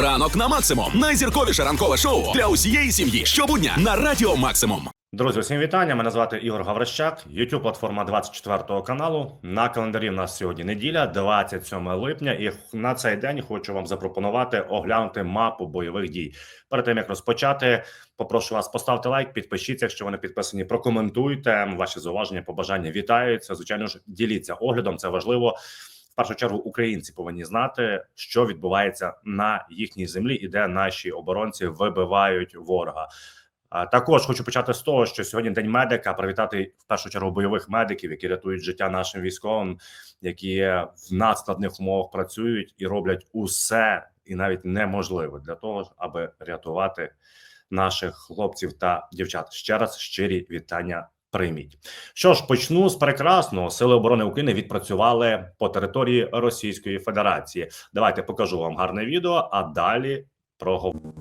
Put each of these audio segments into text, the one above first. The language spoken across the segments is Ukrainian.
Ранок на максимум. Найзірковіше ранкове шоу для усієї сім'ї. Щобудня на Радіо Максимум. Друзі, усім вітання. Мене звати Ігор Гаврищак, youtube платформа 24 каналу. На календарі в нас сьогодні неділя, 27 липня. І на цей день хочу вам запропонувати оглянути мапу бойових дій. Перед тим як розпочати, попрошу вас поставте лайк, підпишіться, якщо ви не підписані, прокоментуйте ваші зауваження, побажання вітаються. Звичайно ж, діліться оглядом. Це важливо. В першу чергу українці повинні знати, що відбувається на їхній землі, і де наші оборонці вибивають ворога. Також хочу почати з того, що сьогодні день медика. Привітати в першу чергу бойових медиків, які рятують життя нашим військовим, які в надскладних умовах працюють і роблять усе і навіть неможливе для того, аби рятувати наших хлопців та дівчат. Ще раз щирі вітання. Прийміть, що ж почну з прекрасного сили оборони України відпрацювали по території Російської Федерації. Давайте покажу вам гарне відео, а далі проговоримо.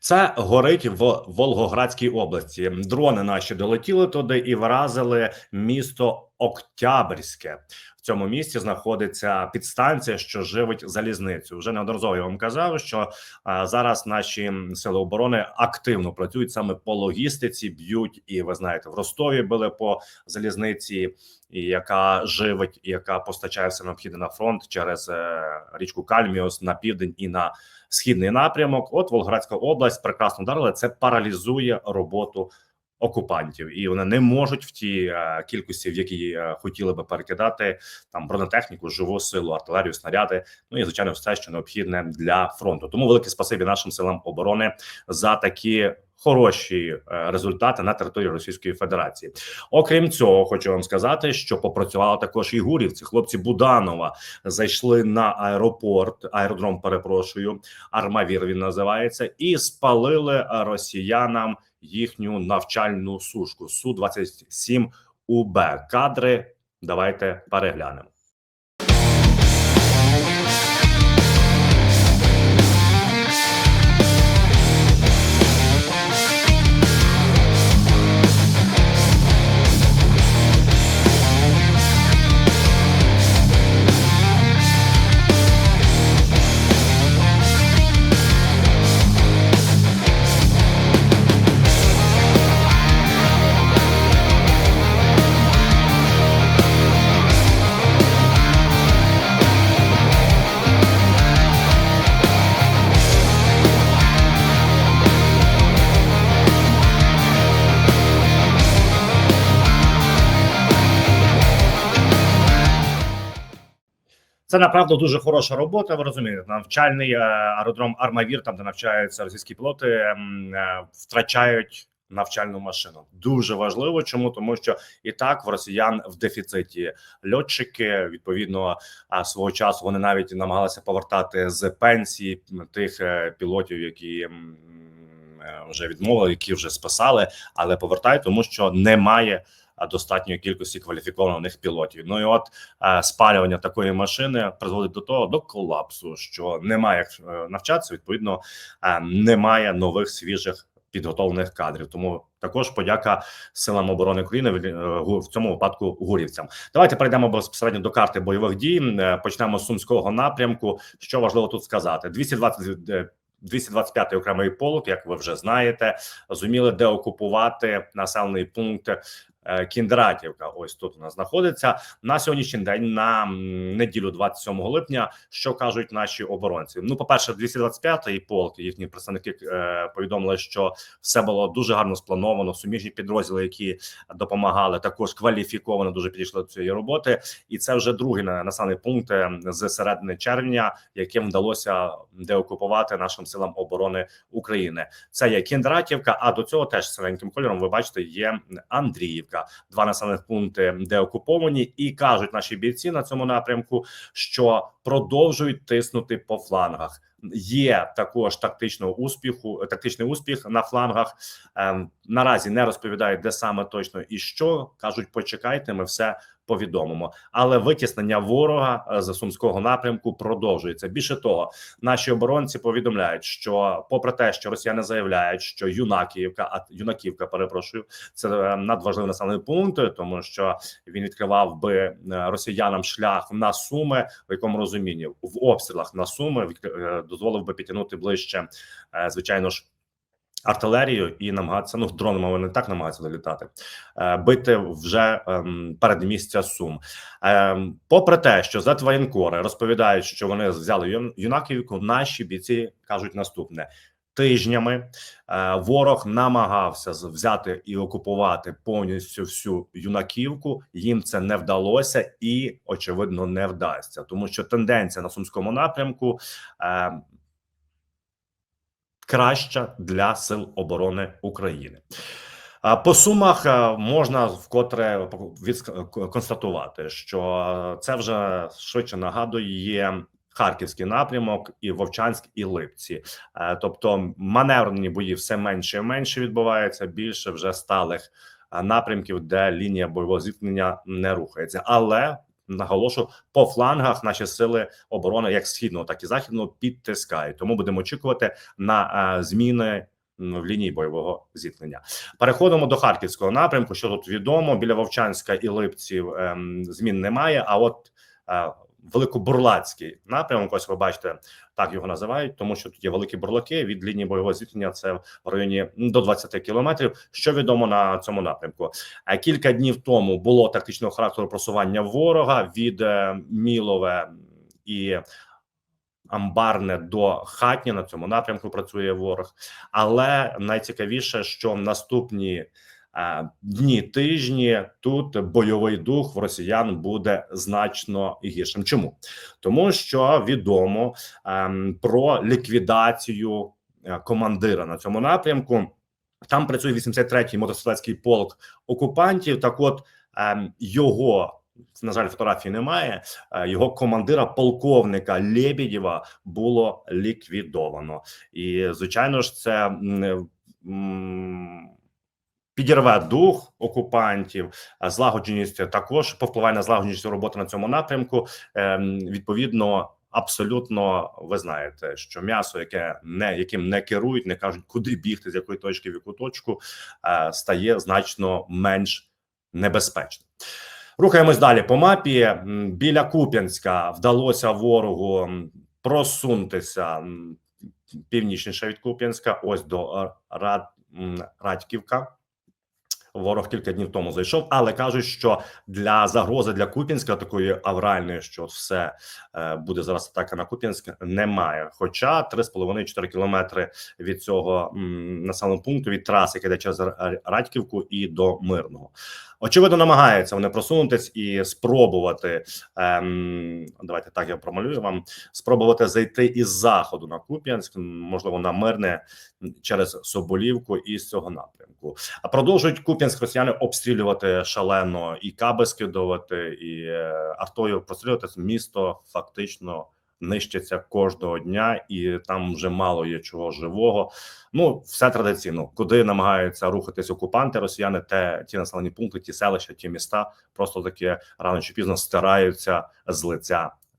Це горить в Волгоградській області. Дрони наші долетіли туди і вразили місто Октябрьське. В цьому місті знаходиться підстанція, що живить залізницю. Вже неодноразово я вам казав, що а, зараз наші сили оборони активно працюють саме по логістиці, б'ють і ви знаєте, в Ростові били по залізниці, яка живить, яка постачає все необхідне на фронт через е, річку Кальміус на південь і на східний напрямок. От Волгоградська область прекрасно вдарила. Це паралізує роботу окупантів, і вони не можуть в тій е, кількості, в якій е, хотіли би перекидати там бронетехніку, живу силу, артилерію, снаряди. Ну і звичайно, все, що необхідне для фронту. Тому велике спасибі нашим силам оборони за такі. Хороші е, результати на території Російської Федерації. Окрім цього, хочу вам сказати, що попрацювали також і гурівці. Хлопці Буданова зайшли на аеропорт, аеродром. Перепрошую, Армавір він називається, і спалили росіянам їхню навчальну сушку су 27 УБ. Кадри давайте переглянемо. Це направду дуже хороша робота. Ви розумієте, навчальний е, аеродром Армавір, там де навчаються російські пілоти, е, втрачають навчальну машину. Дуже важливо. Чому тому, що і так в росіян в дефіциті льотчики відповідно свого часу вони навіть намагалися повертати з пенсії тих е, пілотів, які. Вже відмовили, які вже спасали, але повертають, тому що немає достатньої кількості кваліфікованих пілотів. Ну і от е, спалювання такої машини призводить до того до колапсу, що немає як е, навчатися. Відповідно, е, немає нових свіжих підготовлених кадрів. Тому також подяка силам оборони України в цьому випадку гурівцям. Давайте перейдемо безпосередньо до карти бойових дій. Почнемо з сумського напрямку. Що важливо тут сказати: 220 е, 225-й окремий полк, як ви вже знаєте, зуміли деокупувати населений пункт Кіндратівка. Ось тут нас знаходиться на сьогоднішній день, на неділю, 27 липня. Що кажуть наші оборонці? Ну, по перше, 225-й полк, їхні представники е, повідомили, що все було дуже гарно сплановано. Суміжні підрозділи, які допомагали, також кваліфіковано дуже підійшли до цієї роботи. І це вже другий на- населений пункт е, з середини червня, яким вдалося деокупувати нашим силам оборони України. Це є Кіндратівка. А до цього теж синеньким кольором ви бачите, є Андріївка. Два населених пункти, де окуповані, і кажуть наші бійці на цьому напрямку, що продовжують тиснути по флангах. Є також тактичного успіху, тактичний успіх на флангах. Ем, наразі не розповідають, де саме точно і що кажуть. Почекайте, ми все повідомимо. Але витіснення ворога е, з сумського напрямку продовжується. Більше того, наші оборонці повідомляють, що, попри те, що росіяни заявляють, що юнаківка, а юнаківка, перепрошую, це е, надважливий населений пункт, тому що він відкривав би е, росіянам шлях на суми, в якому розумінні в обстрілах на суми дозволив би підтягнути ближче, е, звичайно ж. Артилерію і намагатися ну дронами вони так намагаються долітати, е, бити вже е, перед місця Сум. Е, попри те, що за воєнкори розповідають, що вони взяли юнаківку, наші бійці кажуть наступне: тижнями е, ворог намагався взяти і окупувати повністю всю юнаківку. Їм це не вдалося і очевидно не вдасться, тому що тенденція на сумському напрямку. Е, краща для сил оборони України. По сумах е, можна вкотре констатувати, що це вже швидше нагадує Харківський напрямок, і Вовчанськ, і Липці. Е, Тобто маневрені бої все менше і менше відбувається, більше вже сталих е, напрямків, де лінія бойового зіткнення не рухається. Але наголошу по флангах наші сили оборони, як східного, так і західного, підтискають. Тому будемо очікувати на е, зміни в лінії бойового зіткнення. Переходимо до харківського напрямку. Що тут відомо біля Вовчанська і Липців ем, змін немає. А от е, Великобурлацький напрямок, ось ви бачите, так його називають, тому що тут є великі бурлаки від лінії бойового зіткнення. Це в районі до 20 кілометрів. Що відомо на цьому напрямку? Е, Кілька днів тому було тактичного характеру просування ворога від е, Мілове і Амбарне до Хатні. На цьому напрямку працює ворог. Але найцікавіше, що наступні дні тижні тут бойовий дух в росіян буде значно гіршим. Чому тому, що відомо ем, про ліквідацію е, командира на цьому напрямку. Там працює 83-й мотоциклетський полк окупантів. Так, от ем, його на жаль, фотографії немає. е, Його командира, полковника Лебедєва, було ліквідовано, і звичайно ж, це підірве дух окупантів, злагодженість також повпливає на злагодженість роботи на цьому напрямку. Ем, Відповідно. Абсолютно, ви знаєте, що м'ясо, яке не яким не керують, не кажуть, куди бігти, з якої точки в яку точку, е, стає значно менш небезпечним. Рухаємось далі по мапі. Біля Куп'янська вдалося ворогу просунутися північніше від Куп'янська, ось до Рад, Радьківка. Ворог кілька днів тому зайшов, але кажуть, що для загрози для Куп'янська такої авральної, що все е, буде зараз атака на Куп'янськ, немає. Хоча 3,5-4 кілометри від цього населеного пункту від траси, яка йде через Радьківку і до Мирного. Очевидно, намагаються вони просунутись і спробувати. Ем, давайте так я промалюю вам. Спробувати зайти із заходу на Куп'янськ, можливо, на мирне через Соболівку і з цього напрямку. А продовжують Куп'янськ росіяни обстрілювати шалено і каби скидувати, і е, артою прострілювати місто фактично. Нищиться кожного дня, і там вже мало є чого живого. Ну, все традиційно. Куди намагаються рухатись окупанти, росіяни, те ті населені пункти, ті селища, ті міста просто таки рано чи пізно стираються з лиця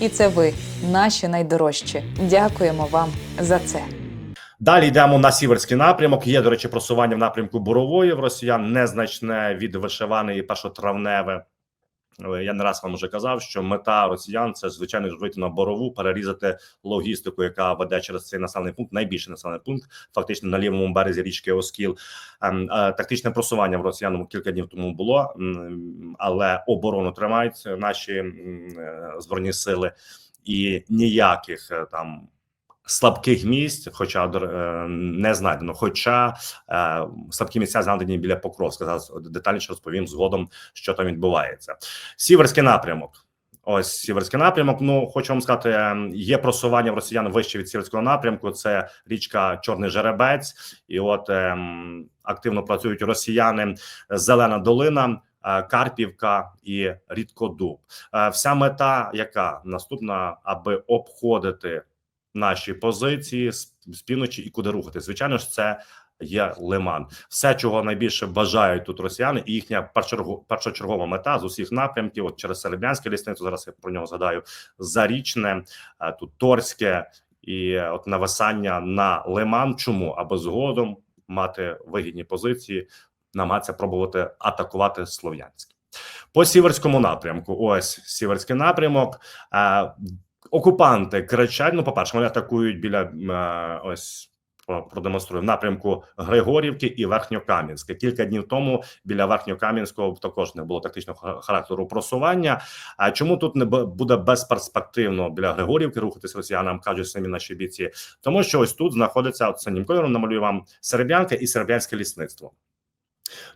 І це ви, наші найдорожчі. Дякуємо вам за це. Далі йдемо на сіверський напрямок. Є, до речі, просування в напрямку бурової в росіян незначне від вишиваної першотравневе. Е, Я не раз вам вже казав, що мета росіян це звичайно вийти на борову, перерізати логістику, яка веде через цей населений пункт, найбільший населений пункт, фактично на лівому березі річки Оскіл. Ем, е, Тактичне просування в росіян кілька днів тому було, але оборону тримають наші е, збройні сили, і ніяких там слабких місць, хоча е, не знайдено. Хоча е, слабкі місця знайдені біля Покровська. Зараз детальніше розповім згодом, що там відбувається. Сіверський напрямок. Ось сіверський напрямок. Ну хочу вам сказати, е, є просування в росіян вище від сіверського напрямку. Це річка Чорний Жеребець, і от ем, активно працюють росіяни. Зелена долина. е, Карпівка і Рідкодуб. Е, Вся мета, яка наступна, аби обходити наші позиції з, півночі і куди рухати. Звичайно ж, це є лиман. Все, чого найбільше бажають тут росіяни, і їхня першочерго- першочергова мета з усіх напрямків, от через Серебрянське лісництво. Зараз я про нього згадаю. Зарічне, е, тут Торське і е, от нависання на лиман. Чому аби згодом мати вигідні позиції, намагатися пробувати атакувати Слов'янськ. По сіверському напрямку, ось сіверський напрямок. Е, окупанти кричать. Ну, по перше, вони атакують біля е, ось. Продемонструю в напрямку Григорівки і Верхньокам'янська. Кілька днів тому біля Верхньокам'янського також не було тактичного характеру просування. А чому тут не буде безперспективно біля Григорівки рухатись росіянам, кажуть самі наші бійці? Тому що ось тут знаходиться синім кольором. Намалюю вам Серебрянка і Серебрянське лісництво.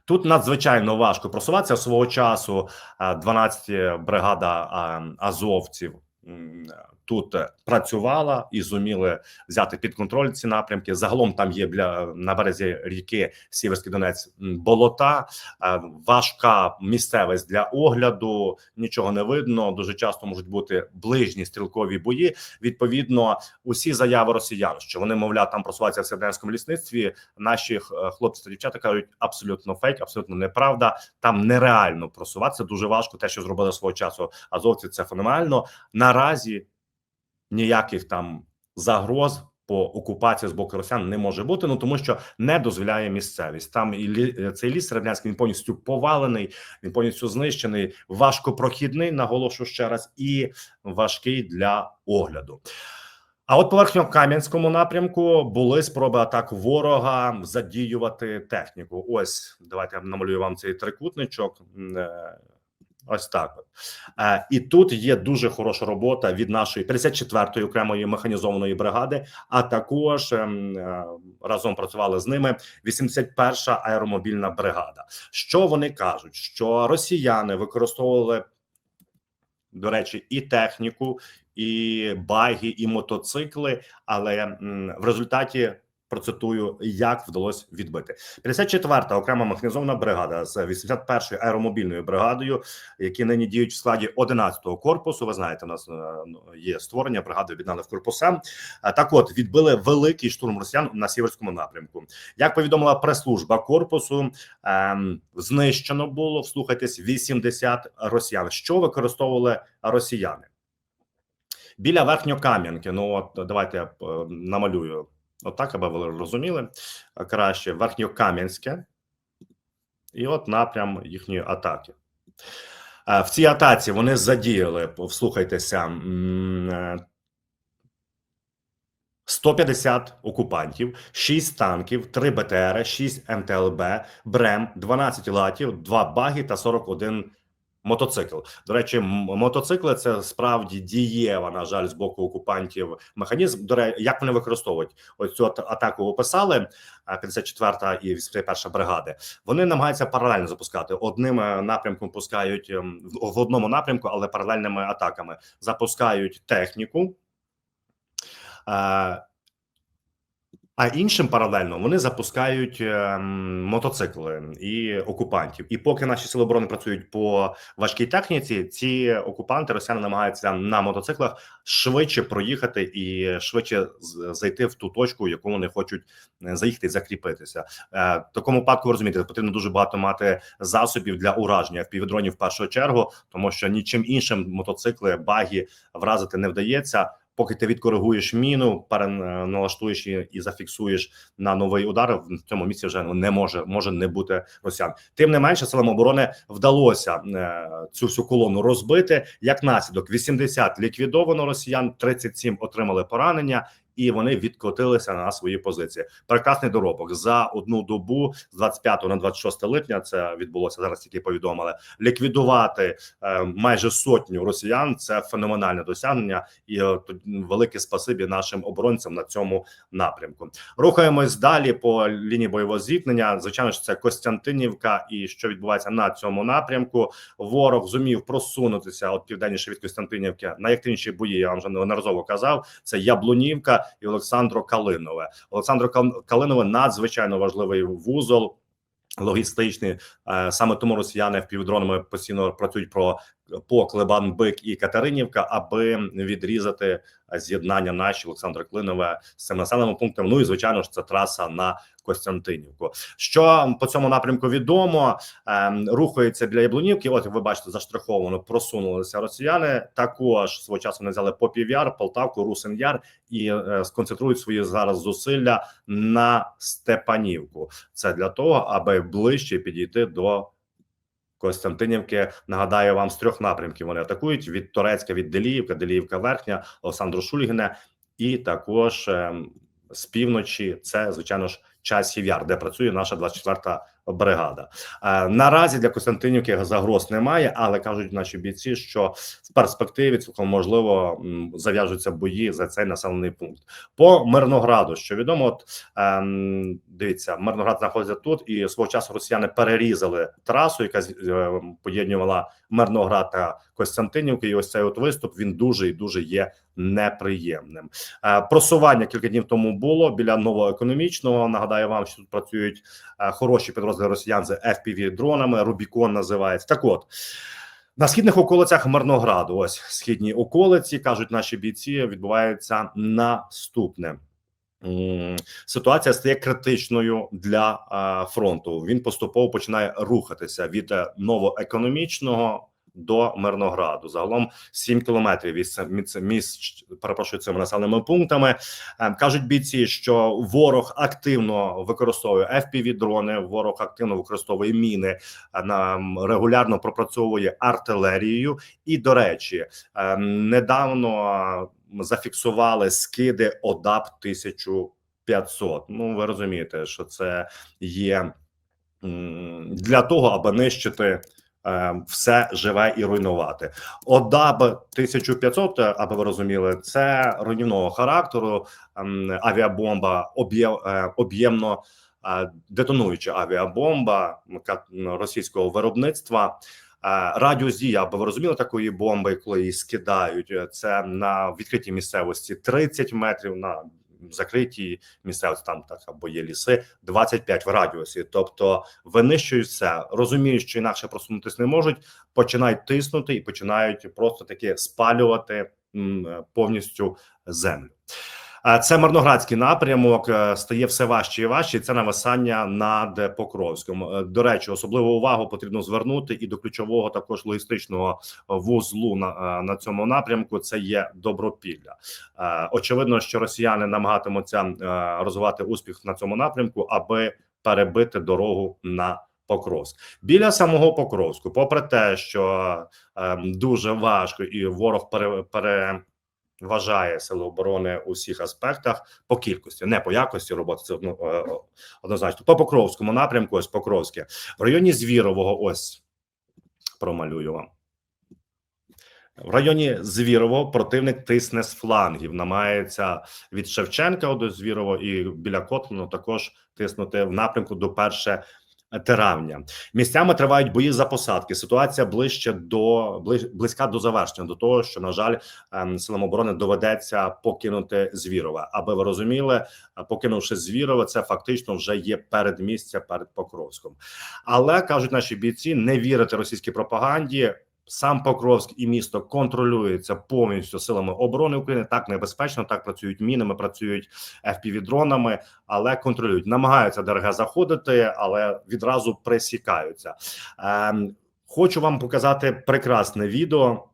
Тут надзвичайно важко просуватися свого часу. е, 12 бригада е, азовців м, тут е, працювала і зуміли взяти під контроль ці напрямки. Загалом там є для на березі ріки Сіверський Донець болота, е, важка місцевість для огляду. Нічого не видно. Дуже часто можуть бути ближні стрілкові бої. Відповідно, усі заяви росіян, що вони мовляв там просуваються в середнянському лісництві. Наші е, хлопці та дівчата кажуть абсолютно фейк, абсолютно неправда. Там нереально просуватися. Дуже важко. Те, що зробили свого часу азовці, це феноменально. Наразі ніяких там загроз. По окупації з боку росіян не може бути, ну тому що не дозволяє місцевість. Там і лі, цей ліс середнянський він повністю повалений, він повністю знищений, важкопрохідний, наголошу ще раз, і важкий для огляду. А от по верхньокам'янському напрямку були спроби атак ворога задіювати техніку. Ось давайте я намалюю вам цей трикутничок. Ось так. От. Е, і тут є дуже хороша робота від нашої 54-ї окремої механізованої бригади, а також ем, е, разом працювали з ними 81-ша аеромобільна бригада. Що вони кажуть? Що росіяни використовували, до речі, і техніку, і баги, і мотоцикли, але м, в результаті. Процитую, як вдалося відбити 54-та окрема механізована бригада з 81-ю аеромобільною бригадою, які нині діють в складі 11-го корпусу. Ви знаєте, у нас е, ну, є створення бригади об'єднали в корпуса. Е, Так, от відбили великий штурм росіян на сіверському напрямку. Як повідомила прес-служба корпусу, ем, знищено було вслухайтесь 80 росіян. Що використовували росіяни біля Верхньокам'янки? Ну от давайте е, намалюю. Отак, аби ви розуміли краще Верхньокам'янське, і от напрям їхньої атаки. Е, В цій атаці вони задіяли, вслухайтеся, е, 150 окупантів, 6 танків, 3 БТР, 6 МТЛБ, БРЕМ, 12 латів, 2 баги та 41 мотоцикл. До речі, мотоцикли це справді дієва, на жаль, з боку окупантів механізм. До речі, як вони використовують ось цю атаку описали а, 54-та і 81-та бригади. Вони намагаються паралельно запускати. Одним е, напрямком пускають ем, в в одному напрямку, але паралельними атаками запускають техніку. Е, А іншим паралельно вони запускають ем, мотоцикли і окупантів. І поки наші сили оборони працюють по важкій техніці, ці окупанти росіяни намагаються на мотоциклах швидше проїхати і швидше зайти в ту точку, в яку вони хочуть е, заїхати і закріпитися. Е, В такому випадку ви розумієте, потрібно дуже багато мати засобів для ураження впівдронів в першу чергу, тому що нічим іншим мотоцикли, баги вразити не вдається. Поки ти відкоригуєш міну, переналаштуєш її і зафіксуєш на новий удар, в цьому місці вже не може може не бути росіян. Тим не менше, силам оборони вдалося е, цю всю колону розбити. Як наслідок, 80 ліквідовано росіян, 37 отримали поранення, і вони відкотилися на свої позиції. Прекрасний доробок за одну добу з 25 на 26 липня. Це відбулося зараз. Тільки повідомили ліквідувати е, майже сотню росіян. Це феноменальне досягнення, і е, велике спасибі нашим оборонцям на цьому напрямку. Рухаємось далі по лінії бойового зіткнення. Звичайно ж, це Костянтинівка, і що відбувається на цьому напрямку. Ворог зумів просунутися от південніше від Костянтинівки. Найактивніші бої я вам вже неодноразово казав. Це Яблунівка і Олександро Калинове. Олександро Калинове надзвичайно важливий вузол. Логістичний Е, саме тому росіяни впівдронами постійно працюють про по Клебан-Бик і Катеринівка, аби відрізати з'єднання наші Олександра Клинове з цим населеним пунктом. Ну і звичайно ж, це траса на Костянтинівку. Що по цьому напрямку відомо, ем, рухається біля Яблунівки. От ви бачите, заштриховано просунулися росіяни. Також свого часу вони взяли Попів'яр, Полтавку, Русин-Яр і е, сконцентрують свої зараз зусилля на Степанівку. Це для того, аби ближче підійти до. Костянтинівки нагадаю вам з трьох напрямків. Вони атакують від Торецька, від Деліївка, Деліївка Верхня, Олександру Шульгіне, і також ем, з півночі це звичайно ж часів яр, де працює наша 24-та бригада. Е, наразі для Костянтинівки загроз немає, але кажуть наші бійці, що в перспективі цілком можливо зав'яжуться бої за цей населений пункт. По Мирнограду, що відомо, от ем, дивіться, Мирноград знаходиться тут, і свого часу росіяни перерізали трасу, яка е, поєднувала Мирноград та Костянтинівки. І ось цей от виступ він дуже і дуже є неприємним. Е, просування кілька днів тому було біля новоекономічного. Нагадаю вам, що тут працюють хороші підрозділи росіян з fpv дронами. Рубікон називається. Так, от на східних околицях Мирнограду, ось східні околиці, кажуть наші бійці, відбувається наступне. Ситуація стає критичною для фронту. Він поступово починає рухатися від е, новоекономічного до Мирнограду. Загалом 7 кілометрів міст, перепрошую цими населеними пунктами. Е, Кажуть бійці, що ворог активно використовує fpv дрони ворог активно використовує міни, е, на регулярно пропрацьовує артилерією. І до речі, е, недавно зафіксували скиди ОДАП 1500. Ну ви розумієте, що це є для того, аби нищити. Е, Все живе і руйнувати. ОДАБ 1500, е, аби ви розуміли, це руйнівного характеру. ем, Авіабомба е, об'ємно е, детонуюча авіабомба російського виробництва. Радіус дії, аби ви розуміли такої бомби, коли її скидають, це на відкритій місцевості 30 метрів на закритій місцевості, там так або є ліси, 25 в радіусі. Тобто винищують все, розуміють, що інакше просунутися не можуть, починають тиснути і починають просто таки спалювати повністю землю. Е, Це Мирноградський напрямок е, стає все важче і важче. Це нависання над Покровськом. Е, До речі, особливу увагу потрібно звернути і до ключового також логістичного вузлу на, на цьому напрямку. Це є Добропілля. Очевидно, що росіяни намагатимуться розвивати успіх на цьому напрямку, аби перебити дорогу на Покровськ біля самого Покровську, попри те, що е, дуже важко і ворог пере, пере вважає сили оборони у всіх аспектах по кількості, не по якості роботи. Це е, однозначно. По Покровському напрямку, ось Покровське в районі Звірового. Ось промалюю вам. В районі Звірового противник тисне з флангів, намагається від Шевченка до Звірово і біля Котлину також тиснути в напрямку до перше травня. Місцями тривають бої за посадки. Ситуація ближче до близька до завершення, до того, що на жаль, ем, силам оборони доведеться покинути Звірове. Аби ви розуміли, е, покинувши Звірове, це фактично вже є передмістя перед Покровськом. Але кажуть наші бійці, не вірити російській пропаганді. Сам Покровськ і місто контролюється повністю силами оборони України. Так небезпечно, так працюють мінами, працюють FPV-дронами, але контролюють. Намагаються ДРГ заходити, але відразу пресікаються. Ем, хочу вам показати прекрасне відео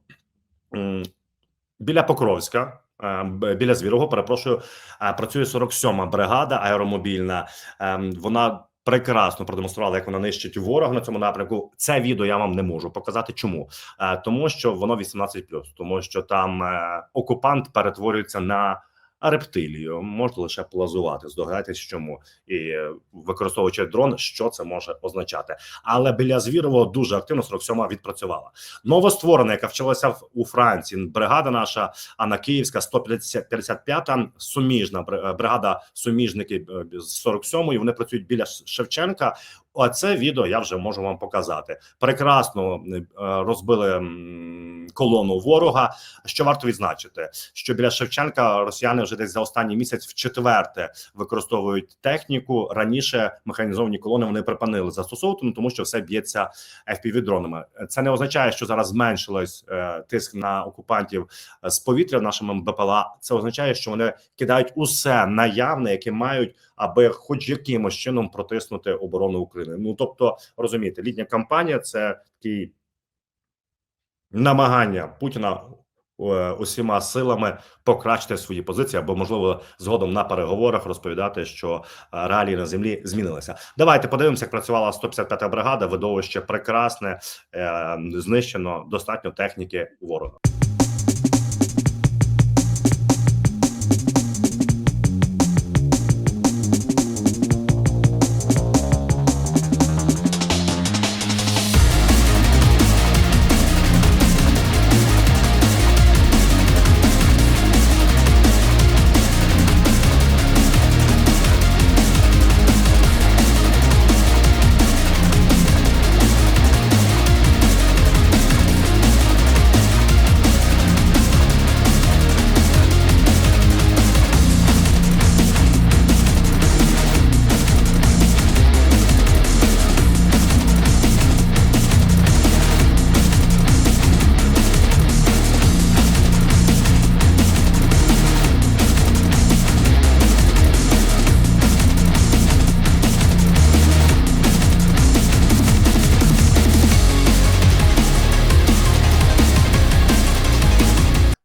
біля Покровська. е, Біля Звірого, перепрошую, е, працює 47-ма бригада аеромобільна. Ем, Вона прекрасно продемонструвала, як вона нищить ворог на цьому напрямку. Це відео я вам не можу показати. Чому? Е, Тому що воно 18+, тому що там е, окупант перетворюється на рептилію, можете лише плазувати. Здогадайтесь, чому і е, використовуючи дрон, що це може означати. Але біля Звірового дуже активно 47-ма відпрацювала. Новостворена, яка вчилася у Франції, бригада наша, а на Київська 155-та суміжна е, бригада суміжники е, з 47-ї. Вони працюють біля Шевченка. А це відео я вже можу вам показати. Прекрасно е, розбили колону ворога. Що варто відзначити, що біля Шевченка росіяни вже десь за останній місяць в четверте використовують техніку. Раніше механізовані колони вони припинили застосовувати, ну, тому що все б'ється fpv дронами. Це не означає, що зараз зменшилось е, тиск на окупантів е, з повітря нашими БПЛА. Це означає, що вони кидають усе наявне, яке мають, аби хоч якимось чином протиснути оборону України. Ну тобто, розумієте, літня кампанія це такий намагання Путіна е, усіма силами покращити свої позиції, або можливо згодом на переговорах розповідати, що е, реалії на землі змінилися. Давайте подивимося, як працювала 155-та бригада. Видовище прекрасне, е, знищено достатньо техніки ворога.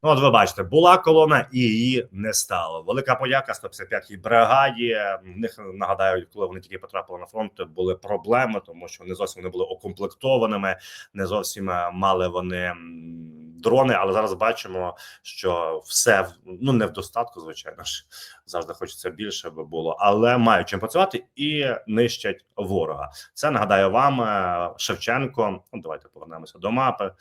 Ну, от ви бачите, була колона і її не стало. Велика подяка 155-й бригаді. В них нагадаю, коли вони тільки потрапили на фронт, були проблеми, тому що не зовсім вони були окомплектованими, не зовсім е, мали вони дрони. Але зараз бачимо, що все ну не в достатку, звичайно ж завжди хочеться більше би було, але мають чим працювати і нищать ворога. Це нагадаю вам е, Шевченко. Ну, давайте повернемося до мапи.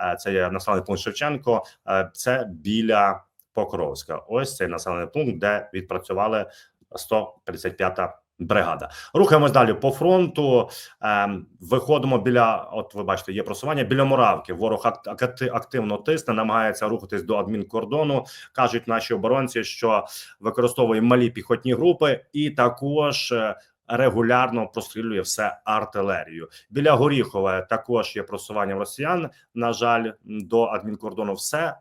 Е, Це є населений пункт Шевченко. Е, Це біля Покровська. Ось цей населений пункт, де відпрацювали 155-та бригада. Рухаємось далі по фронту. Ем, Виходимо біля, от ви бачите, є просування біля Моравки. Ворог ак- акти- активно тисне, намагається рухатись до адмінкордону. кажуть наші оборонці, що використовує малі піхотні групи, і також. е, Регулярно прострілює все артилерію біля Горіхова. Також є просування росіян. На жаль, до адмінкордону все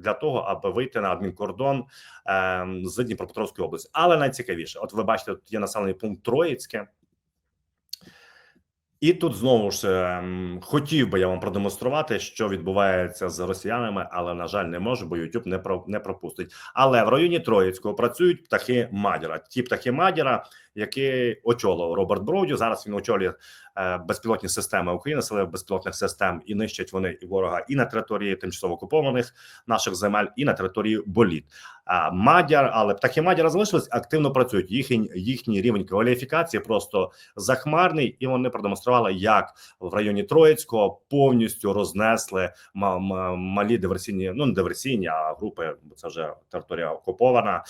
для того, аби вийти на адмінкордон ем, з Дніпропетровської області. Але найцікавіше, от ви бачите, тут є населений пункт Троїцьке. І тут знову ж ем, хотів би я вам продемонструвати, що відбувається з росіянами, але на жаль, не можу, бо YouTube не про не пропустить. Але в районі Троїцького працюють птахи Мадіра. Ті птахи Мадіра, які очолив Роберт Броуді. Зараз він очолює е, безпілотні системи України, сили безпілотних систем, і нищать вони і ворога і на території тимчасово окупованих наших земель, і на території боліт. А Мадяр, але птахи Мадяра залишились активно працюють. Їхній їхній рівень кваліфікації просто захмарний, і вони продемонстрували, як в районі Троїцького повністю рознесли ма- ма- малі диверсійні, ну не диверсійні, а групи, бо це вже територія окупована.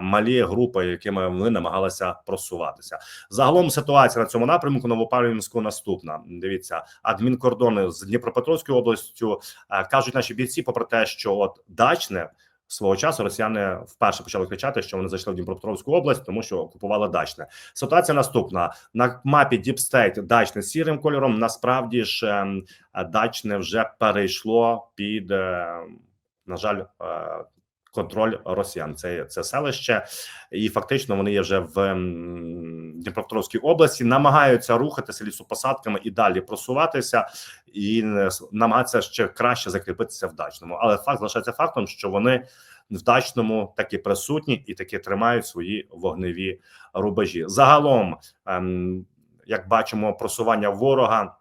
Малі групи, якими вони намагалися просуватися. Загалом ситуація на цьому напрямку Новопавлівську наступна. Дивіться, адмінкордони з Дніпропетровською областю е, кажуть наші бійці, попри те, що от дачне. Свого часу росіяни вперше почали кричати, що вони зайшли в Дніпропетровську область, тому що окупували дачне. Ситуація наступна на мапі State дачне сірим кольором. Насправді ж ем, дачне вже перейшло під, е, на жаль, е, контроль росіян. Це, це селище, і фактично вони є вже в Дніпропетровській області, намагаються рухатися лісопосадками і далі просуватися, і е, намагатися ще краще закріпитися в дачному. Але факт залишається фактом, що вони в дачному таки присутні і таки тримають свої вогневі рубежі. Загалом, ем, як бачимо, просування ворога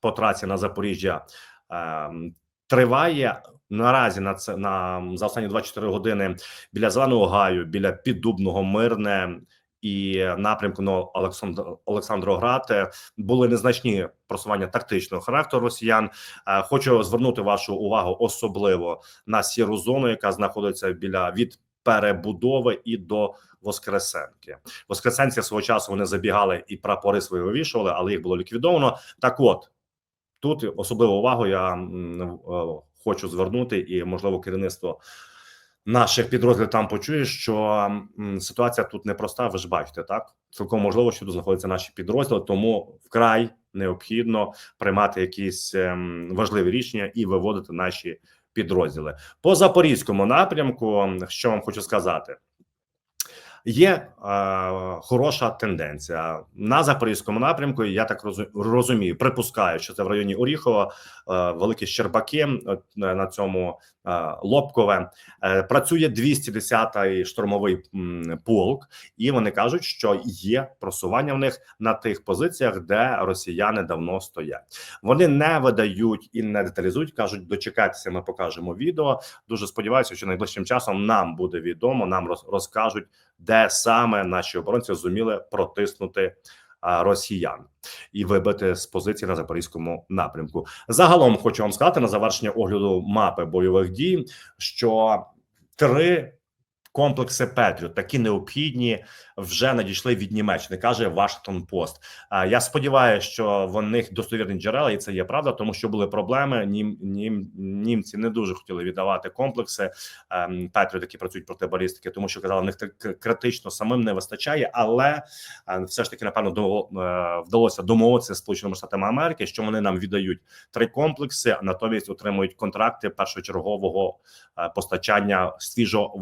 по трасі на Запоріжжя ем, триває. Наразі на це на за останні 24 години біля зеленого гаю, біля піддубного мирне і напрямку на Олександр Олександроград е, були незначні просування тактичного характеру росіян. Е, Хочу звернути вашу увагу особливо на сіру зону, яка знаходиться біля від перебудови і до Воскресенки. Воскресенці свого часу вони забігали і прапори свої вивішували, але їх було ліквідовано. Так, от тут особливу увагу я е, хочу звернути, і можливо керівництво наших підрозділів там почує, що ситуація тут непроста. Ви ж бачите, так цілком можливо, що тут знаходяться наші підрозділи, тому вкрай необхідно приймати якісь ем, важливі рішення і виводити наші підрозділи по запорізькому напрямку. Що вам хочу сказати? Є е, хороша тенденція на запорізькому напрямку. Я так розу- розумію, припускаю, що це в районі Оріхова, е, великі Щербаки е, на цьому Лобкове. Працює 210-й штурмовий полк, і вони кажуть, що є просування в них на тих позиціях, де росіяни давно стоять. Вони не видають і не деталізують. кажуть, дочекайтеся, ми покажемо відео. Дуже сподіваюся, що найближчим часом нам буде відомо, нам роз- розкажуть, де саме наші оборонці зуміли протиснути росіян і вибити з позиції на запорізькому напрямку. Загалом хочу вам сказати на завершення огляду мапи бойових дій, що три комплекси Петріот такі необхідні вже надійшли від Німеччини, каже Вашингтон Пост. Я сподіваюся, що в них достовірні джерела, і це є правда, тому що були проблеми. Нім, нім німці не дуже хотіли віддавати комплекси ем, Петріот, які працюють проти балістики, тому що казали, в них критично самим не вистачає, але е, все ж таки напевно до, е, вдалося домовитися з сполученими штатами Америки, що вони нам віддають три комплекси, а натомість отримують контракти першочергового е, постачання свіжо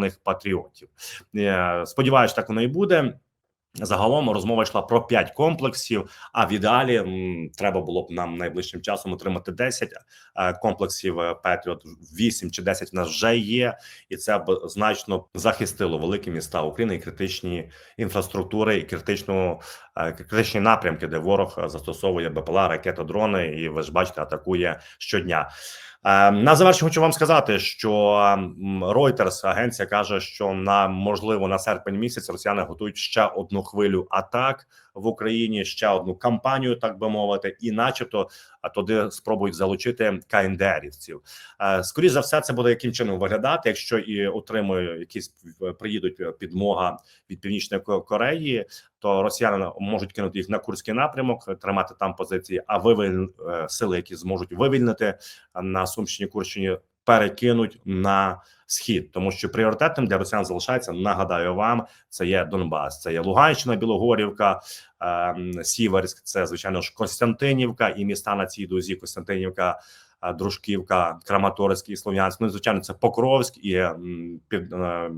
виготовлених патріотів. Е, Сподіваюсь, так воно і буде. Загалом розмова йшла про 5 комплексів. А в ідеалі треба було б нам найближчим часом отримати 10 е, комплексів е, Петріот. 8 чи 10 в нас вже є, і це б значно захистило великі міста України і критичні інфраструктури, і критичну критичні напрямки, де ворог застосовує БПЛА, ракети, дрони, і ви ж бачите, атакує щодня. Е, На завершення хочу вам сказати, що м, Reuters, агенція каже, що на можливо на серпень місяць росіяни готують ще одну хвилю атак в Україні, ще одну кампанію, так би мовити, і, начебто, туди спробують залучити КНДРівців. Е, Скоріше за все, це буде яким чином виглядати, якщо і отримує якісь е, приїдуть підмога від північної Кореї, то росіяни можуть кинути їх на курський напрямок, тримати там позиції. А вивіль е, сили, які зможуть вивільнити на Сумщині, Курщині, перекинуть на схід, тому що пріоритетним для росіян залишається. Нагадаю вам, це є Донбас, це є Луганщина, Білогорівка, ем, Сіверськ, це звичайно ж Костянтинівка і міста на цій дузі Костянтинівка. е, Дружківка, Краматорськ і Слов'янськ. Ну, звичайно, це Покровськ і під е,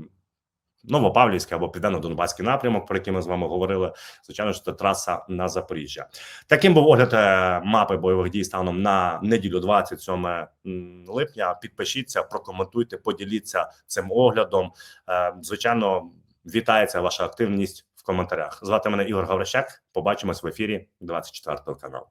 Новопавлівський або Південно-Донбаський напрямок, про який ми з вами говорили. Звичайно ж, це траса на Запоріжжя. Таким був огляд е, мапи бойових дій станом на неділю 27 м, липня. Підпишіться, прокоментуйте, поділіться цим оглядом. Е, Звичайно, вітається ваша активність в коментарях. Звати мене Ігор Гаврищак. Побачимось в ефірі 24 каналу.